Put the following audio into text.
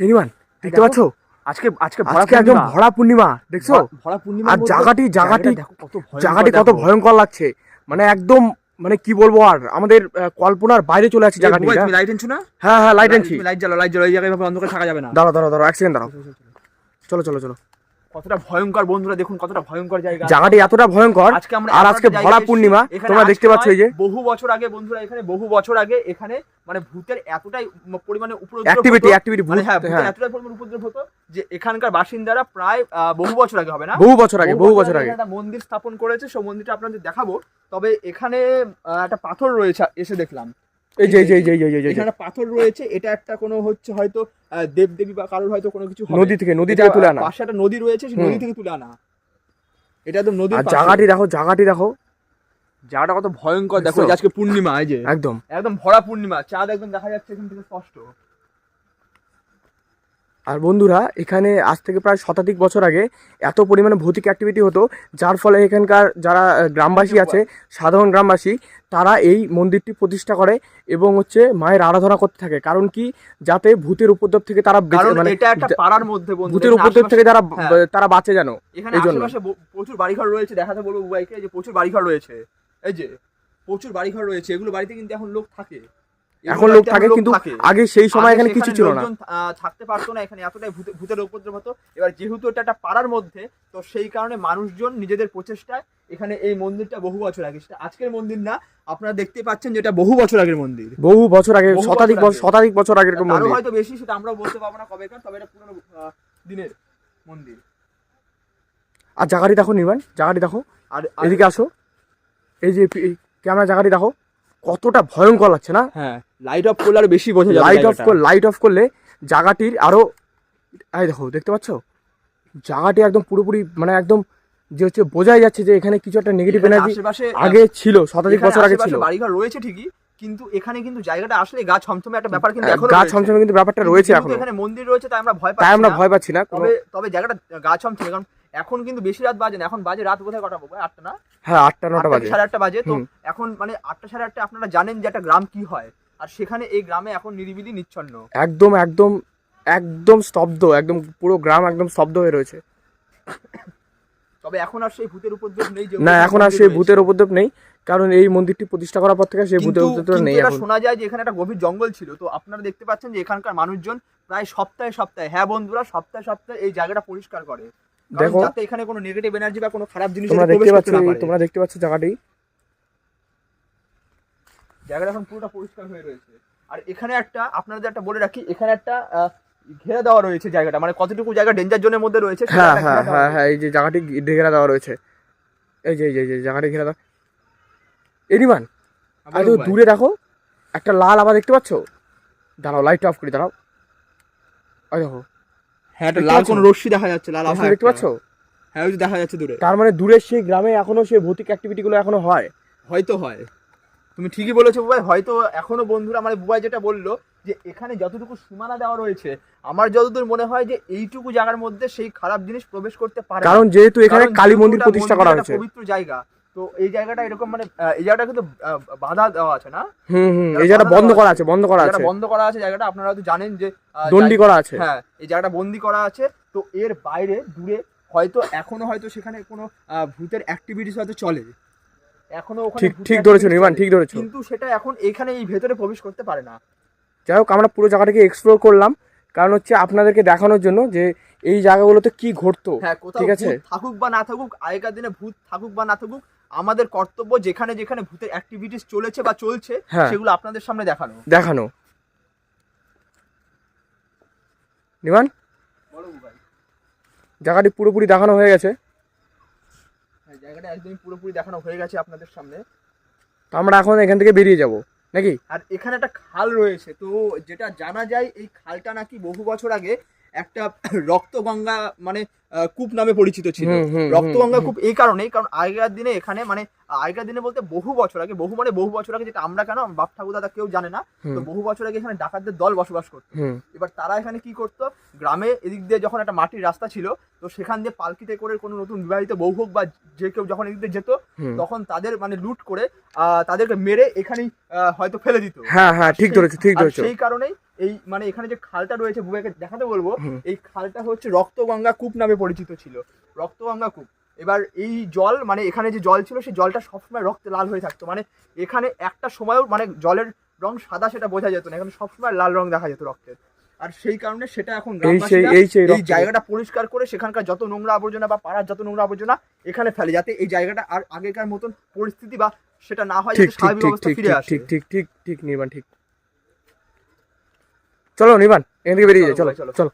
এনিমান দেখতে পাচ্ছ? আজকে আজকে আজকে একদম ভরা পূর্ণিমা দেখছ? ভরা- পূর্ণিমা আর জায়গাটি জায়গাটি জায়গাটি কত ভয়ঙ্কর লাগছে। মানে একদম মানে কি বলব আর আমাদের কল্পনার বাইরে চলে আছে জায়গাটি হ্যাঁ? তুমি লাইট আনছো না? হ্যাঁ হ্যাঁ লাইট আনছি লাইট জ্বালো লাইট জ্বালো এই জায়গায় অন্ধকার থাকা যাবে না। দাঁড়াও দাঁড়াও দাঁড়াও এক সেকেন্ড দাঁড়াও। চলো চলো চলো। কতটা ভয়ঙ্কর বন্ধুরা দেখুন কতটা ভয়ঙ্কর জায়গা জায়গাটি এতটা ভয়ঙ্কর। আজকে আমরা আর আজকে ভরা পূর্ণিমা তোমরা দেখতে পাচ্ছ এই যে। বহু বছর আগে বন্ধুরা এখানে বহু বছর আগে এখানে মানে ভূতের এতটাই পরিমাণে উপদ্রব অ্যাক্টিভিটি অ্যাক্টিভিটি মানে হ্যাঁ ভূতের হ্যাঁ এতটাই পরিমাণে উপদ্রব হতো যে এখানকার বাসিন্দারা প্রায় বহু বছর আগে হবে না? বহু বছর আগে বহু বছর আগে একটা মন্দির স্থাপন করেছে সেই মন্দিরটা আপনাদের দেখাবো। তবে এখানে একটা পাথর রয়েছে এসে দেখলাম। এই যে এই যে যে এখানে একটা পাথর রয়েছে এটা একটা কোনো হচ্ছে হয়তো আহ, দেবদেবী বা কারোর হয়তো কোনো কিছু নদী থেকে নদী থেকে তুলে আনা। পাশে একটা নদী রয়েছে সেই নদী থেকে তুলে আনা। এটা একদম নদীর। জায়গাটি দেখো জায়গাটি দেখো। জায়গাটা কত ভয়ঙ্কর দেখো। আজকে পূর্ণিমা এই যে। একদম। একদম ভরা পূর্ণিমা চাঁদ একদম দেখা যাচ্ছে এখান থেকে স্পষ্ট। আর বন্ধুরা এখানে আজ থেকে প্রায় শতাধিক বছর আগে এত পরিমাণে ভৌতিক অ্যাক্টিভিটি হতো যার ফলে এখানকার যারা গ্রামবাসী আছে সাধারণ গ্রামবাসী তারা এই মন্দিরটি প্রতিষ্ঠা করে এবং হচ্ছে মায়ের আরাধনা করতে থাকে কারণ কি যাতে ভূতের উপদ্রব থেকে তারা মানে এটা একটা পাড়ার মধ্যে ভূতের উপদ্রব থেকে তারা হ্যাঁ। তারা বাঁচে এখানে এই জন্য। প্রচুর বাড়িঘর রয়েছে দেখাতে বলব বুবাইকে যে প্রচুর বাড়িঘর রয়েছে এই যে প্রচুর বাড়িঘর রয়েছে এগুলো বাড়িতে কিন্তু এখন লোক থাকে এখন লোক থাকে কিন্তু আগে সেই সময় এখানে কিছু ছিল না। থাকতে পারতো না এখানে এতটাই ভূতে- ভূতের উপদ্রব হতো। এবার যেহেতু এটা একটা পাড়ার মধ্যে তো সেই কারণে মানুষজন নিজেদের প্রচেষ্টায় এখানে এই মন্দিরটা বহু বছর আগে সেটা আজকের মন্দির না আপনারা দেখতে পাচ্ছেন যেটা বহু বছর আগের মন্দির। বহু বছর আগে শতাধিক শতাধিক বছর আগের মন্দির। হয়তো বেশি সেটা আমরাও বলতে পারব না কবেকার তবে এটা পুরোনো দিনের মন্দির। আর জায়গাটি দেখো নির্মাণ জায়গাটি দেখো। আর আর- এদিকে আসো। এই যে ক্যামেরা জায়গাটি দেখো। কতটা ভয়ঙ্কর লাগছে না? হ্যাঁ লাইট অফ করলে আরও বেশি বোঝা যাবে লাইট অফ। লাইট অফ করলে জায়গাটির আরও এই দেখো দেখতে পাচ্ছ? জায়গাটি একদম পুরোপুরি মানে একদম যে হচ্ছে বোঝাই যাচ্ছে যে এখানে কিছু একটা নেগেটিভ এনার্জি আগে ছিল শতাধিক বছর আগে ছিল। বাড়িঘর রয়েছে ঠিকই কিন্তু এখানে কিন্তু জায়গাটা আসলে গা ছমছমে একটা ব্যাপার কিন্তু এখন গা ছমছমে কিন্তু ব্যাপারটা রয়েছে এখনও। এখানে মন্দির রয়েছে তাই আমরা ভয় পাচ্ছি তাই আমরা ভয় পাচ্ছি না তবে তবে জায়গাটা গা ছমছমে কারণ এখন কিন্তু বেশি রাত বাজে না এখন বাজে রাত বোধহয় কটা বাজে আটটা না? হ্যাঁ আটটা নটা বাজে। সাড়ে আটটা বাজে তো এখন মানে আটটা সাড়ে আটটা আপনারা জানেন যে একটা গ্রাম কি হয় আর সেখানে এই গ্রামে এখন নিরিবিলি নিচ্ছন্ন। একদম একদম একদম স্তব্ধ একদম পুরো গ্রাম একদম স্তব্ধ হয়ে রয়েছে। তবে এখন আর সেই ভূতের উপদ্রব নেই যে না এখন আর সেই ভূতের উপদ্রব নেই কারণ এই মন্দিরটি প্রতিষ্ঠা করার পর থেকে সেই ভূতের উপদ্রব নেই এটা এখন। শোনা যায় যে এখানে একটা গভীর জঙ্গল ছিল তো আপনারা দেখতে পাচ্ছেন যে এখানকার মানুষজন প্রায় সপ্তাহে সপ্তাহে হ্যাঁ বন্ধুরা সপ্তাহে সপ্তাহে এই জায়গাটা পরিষ্কার করে। দেখো। যাতে এখানে কোনো নেগেটিভ এনার্জি বা কোনো খারাপ জিনিস তোমরা দেখতে পাচ্ছ। তোমরা দেখতে পাচ্ছ জায়গাটি? জায়গাটা এখন পুরোটা পরিষ্কার হয়ে রয়েছে। আর এখানে একটা আপনাদের একটা বলে রাখি এখানে একটা ঘেরা দেওয়া রয়েছে জায়গাটা। মানে কতটুকু জায়গা ডেঞ্জার জোনের মধ্যে রয়েছে হ্যাঁ হ্যাঁ হ্যাঁ হ্যাঁ এই যে জায়গাটি ঘেরা দেওয়া রয়েছে। এই যে এই যে জায়গাটি ঘেরা দেওয়া। এনিমান আর দূরে দেখো একটা লাল আবার দেখতে পাচ্ছ? দাঁড়াও লাইট অফ করি দাঁড়াও। ওই দেখো হ্যাঁ একটা লাল কোন রশ্মি দেখা যাচ্ছে লাল আভা দেখতে। পাচ্ছ? হ্যাঁ ওই যে দেখা যাচ্ছে দূরে। তার মানে দূরের সেই গ্রামে এখনও সেই ভৌতিক অ্যাক্টিভিটি গুলো এখনও হয়? হয়তো হয়। তুমি ঠিকই বলেছ বুবাই হয়তো এখনও বন্ধুরা মানে বুবাই যেটা বলল যে এখানে যতটুকু সীমানা দেওয়া রয়েছে আমার যতদূর মনে হয় যে এইটুকু জায়গার মধ্যে সেই খারাপ জিনিস প্রবেশ করতে পারে কারণ যেহেতু এখানে কালী মন্দির প্রতিষ্ঠা করা হয়েছে। পবিত্র জায়গা তো এই জায়গাটা এরকম মানে এই জায়গাটা কিন্তু বাধা দেওয়া আছে না? হুম হুম এই জায়গাটা বন্ধ করা আছে, বন্ধ করা আছে। বন্ধ করা আছে জায়গাটা আপনারা হয়তো জানেন যে দণ্ডি করা আছে। হ্যাঁ এই জায়গাটা বন্দি করা আছে। তো এর বাইরে দূরে হয়তো এখনও হয়তো সেখানে কোনো ভূতের অ্যাক্টিভিটিস হয়তো চলে। এখনও ওখানে ঠিক ঠিক ধরেছো নির্মাণ ঠিক ধরেছো। কিন্তু সেটা এখন এখানে এই ভেতরে প্রবেশ করতে পারে না। যাই হোক আমরা পুরো জায়গাটাকে এক্সপ্লোর করলাম। কারণ হচ্ছে আপনাদেরকে দেখানোর জন্য যে এই জায়গাগুলোতে কি ঘটতো। হ্যাঁ ঠিক আছে? থাকুক বা না থাকুক আগেকার দিনে ভূত থাকুক বা না থাকুক আমাদের কর্তব্য যেখানে যেখানে ভূতের অ্যাক্টিভিটিস চলেছে বা চলছে হ্যাঁ। সেগুলো আপনাদের সামনে দেখানো। দেখানো। নিমান জায়গাটি পুরোপুরি দেখানো হয়ে গেছে। হ্যাঁ, জায়গাটা একদমই পুরোপুরি দেখানো হয়ে গেছে আপনাদের সামনে। তো আমরা এখন এখান থেকে বেরিয়ে যাব নাকি? আর এখানে একটা খাল রয়েছে তো যেটা জানা যায় এই খালটা নাকি বহু বছর আগে একটা রক্তগঙ্গা মানে কূপ নামে পরিচিত ছিল। রক্তগঙ্গা কূপ এই কারণেই কারণ আগেকার দিনে এখানে মানে আগেকার দিনে বলতে বহু বছর আগে বহু মানে বহু বছর আগে যেটা আমরা কেন বাপ ঠাকুর দাদা কেউ জানে না তো বহু বছর আগে এখানে ডাকাতদের দল বসবাস করতো। এবার তারা এখানে কি করতো গ্রামে এদিক দিয়ে যখন একটা মাটির রাস্তা ছিল তো সেখান দিয়ে পালকিতে করে কোনো নতুন বিবাহিত বউ হোক বা যে কেউ যখন এদিক দিয়ে যেত তখন তাদের মানে লুট করে আহ, তাদেরকে মেরে এখানেই আহ, হয়তো ফেলে দিত। হ্যাঁ হ্যাঁ ঠিক ধরেছো ঠিক ধরেছো। সেই কারণেই এই মানে এখানে যে খালটা রয়েছে বুবাইকে দেখাতে বলব এই খালটা হচ্ছে রক্তগঙ্গা কূপ নামে পরিচিত ছিল। রক্তগঙ্গা কূপ। এবার এই জল মানে এখানে যে জল ছিল সেই জলটা সবসময় রক্তে লাল হয়ে থাকতো। মানে এখানে একটা সময়ও মানে জলের রং সাদা সেটা বোঝা যেত না। এখানে সবসময় লাল রং দেখা যেত রক্তের। আর সেই কারণে সেটা এখন এই। জায়গাটা পরিষ্কার করে সেখানকার যত নোংরা আবর্জনা বা পাড়ার যত নোংরা আবর্জনা এখানে ফেলে যাতে এই জায়গাটা আর আগেকার মতন পরিস্থিতি বা সেটা না হয় ঠিক ঠিক স্বাভাবিক ঠিক অবস্থা ঠিক ফিরে আসে। ঠিক ঠিক ঠিক ঠিক নির্বাণ ঠিক। চলো নিবান এখান থেকে বেরিয়ে যাই চলো, চলো চলো। চলো